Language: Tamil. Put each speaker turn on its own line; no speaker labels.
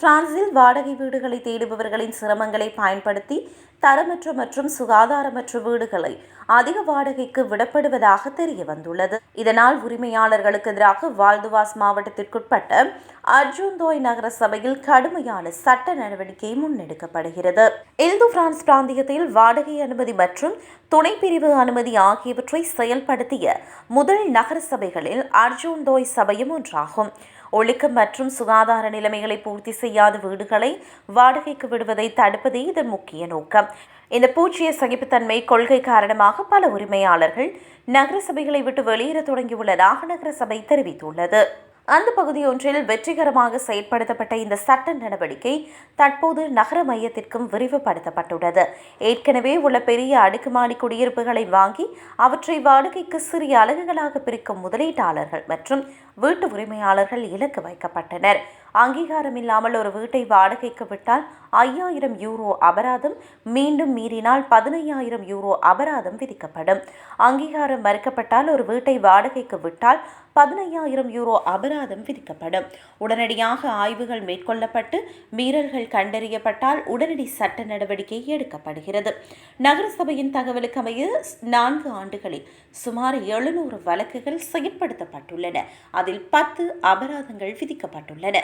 பிரான்சில் வாடகை வீடுகளை தேடுபவர்களின் சிரமங்களை பயன்படுத்தி தரமற்ற மற்றும் சுகாதாரமற்ற வீடுகளை அதிக வாடகைக்கு விடப்படுவதாக தெரிய வந்துள்ளது. இதனால் உரிமையாளர்களுக்கு எதிராக வால்துவாஸ் மாவட்டத்திற்குட்பட்ட அர்ஜுந்தோய் நகர சபையில் கடுமையான சட்ட நடவடிக்கை முன்னெடுக்கப்படுகிறது. இல்து பிரான்ஸ் பிராந்தியத்தில் வாடகை அனுமதி மற்றும் துணை பிரிவு அனுமதி ஆகியவற்றை செயல்படுத்திய முதல் நகர சபைகளில் அர்ஜுந்தோய் சபையும் ஒன்றாகும். ஒழுக்கம் மற்றும் சுகாதார நிலைமைகளை பூர்த்தி செய்யாத வீடுகளை வாடகைக்கு விடுவதை தடுப்பதே இதன் முக்கிய நோக்கம். இந்த பூச்சிய சகிப்புத்தன்மை கொள்கை காரணமாக பல உரிமையாளர்கள் நகர சபைகளை விட்டு வெளியேற தொடங்கியுள்ளதாக நகர சபை தெரிவித்துள்ளது. அந்த பகுதி ஒன்றில் வெற்றிகரமாக செயற்படுத்தப்பட்ட இந்த சட்ட நடவடிக்கை தற்போது நகர மையத்திற்கும் விரிவுபடுத்தப்பட்டுள்ளது. ஏற்கனவே உள்ள பெரிய அடுக்குமாடி குடியிருப்புகளை வாங்கி அவற்றை வாடகைக்கு சிறிய அலகுகளாக பிரிக்கும் முதலீட்டாளர்கள் மற்றும் வீட்டு உரிமையாளர்கள் இலக்கு வைக்கப்பட்டனர். அங்கீகாரம் இல்லாமல் ஒரு வீட்டை வாடகைக்கு விட்டால் ஐயாயிரம் யூரோ அபராதம் மீண்டும் மீறினால் பதினையாயிரம் யூரோ அபராதம் விதிக்கப்படும். அங்கீகாரம் மறுக்கப்பட்டால் ஒரு வீட்டை வாடகைக்கு விட்டால் பதினையாயிரம் யூரோ அபராதம் விதிக்கப்படும். உடனடியாக ஆய்வுகள் மேற்கொள்ளப்பட்டு மீறல்கள் கண்டறியப்பட்டால் உடனடி சட்ட நடவடிக்கை எடுக்கப்படுகிறது. நகரசபையின் தகவலுக்கு அமைய நான்கு ஆண்டுகளில் சுமார் எழுநூறு வழக்குகள் செயற்படுத்தப்பட்டுள்ளன. அதில் பத்து அபராதங்கள் விதிக்கப்பட்டுள்ளன.